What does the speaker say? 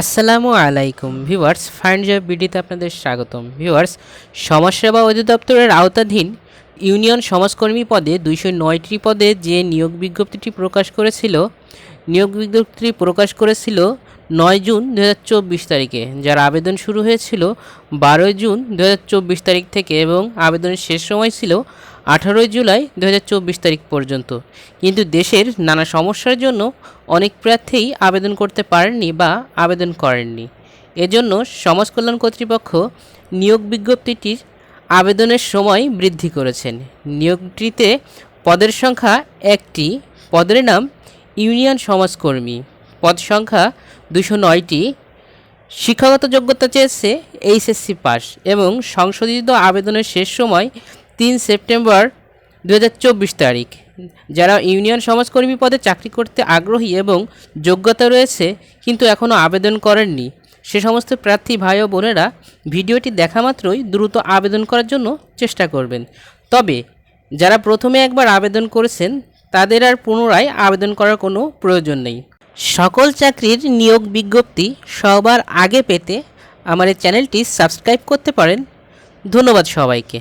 আসসালামু আলাইকুম viewers, find job বিডিতে আপনাদের স্বাগতম। ভিউয়ার্স, সমাজসেবা অধিদপ্তরের আওতাধীন ইউনিয়ন সমাজকর্মী পদে দুইশো নয়টি পদে যে নিয়োগ বিজ্ঞপ্তিটি প্রকাশ করেছিল, নিয়োগ বিজ্ঞপ্তিটি প্রকাশ করেছিল নয় জুন দু হাজার চব্বিশ তারিখে, যার আবেদন শুরু হয়েছিল বারোই জুন দু হাজার চব্বিশ তারিখ থেকে এবং আবেদনের শেষ সময় ছিল আঠারোই জুলাই দু হাজার চব্বিশ তারিখ পর্যন্ত। কিন্তু দেশের নানা সমস্যার জন্য অনেক প্রার্থীই আবেদন করতে পারেননি বা আবেদন করেননি। এজন্য সমাজ কল্যাণ কর্তৃপক্ষ নিয়োগ বিজ্ঞপ্তিটির আবেদনের সময় বৃদ্ধি করেছেন। নিয়োগটিতে পদের সংখ্যা একটি, পদের নাম ইউনিয়ন সমাজকর্মী। পদ সংখ্যা দুশো নয়টি, শিক্ষাগত যোগ্যতা চেয়েছে এইচএসসি পাস এবং সংশোধিত আবেদনের শেষ সময় তিন সেপ্টেম্বর দু হাজার চব্বিশ তারিখ। যারা ইউনিয়ন সমাজকর্মী পদে চাকরি করতে আগ্রহী এবং যোগ্যতা রয়েছে, কিন্তু এখনও আবেদন করেননি। সে সমস্ত প্রার্থী ভাই ও বোনেরা ভিডিওটি দেখা মাত্রই দ্রুত আবেদন করার জন্য চেষ্টা করবেন। তবে যারা প্রথমে একবার আবেদন করেছেন, তাদের আর পুনরায় আবেদন করার কোনো প্রয়োজন নেই। সকল চাকরির নিয়োগ বিজ্ঞপ্তি সবার আগে পেতে আমার এই চ্যানেলটি সাবস্ক্রাইব করতে পারেন। ধন্যবাদ সবাইকে।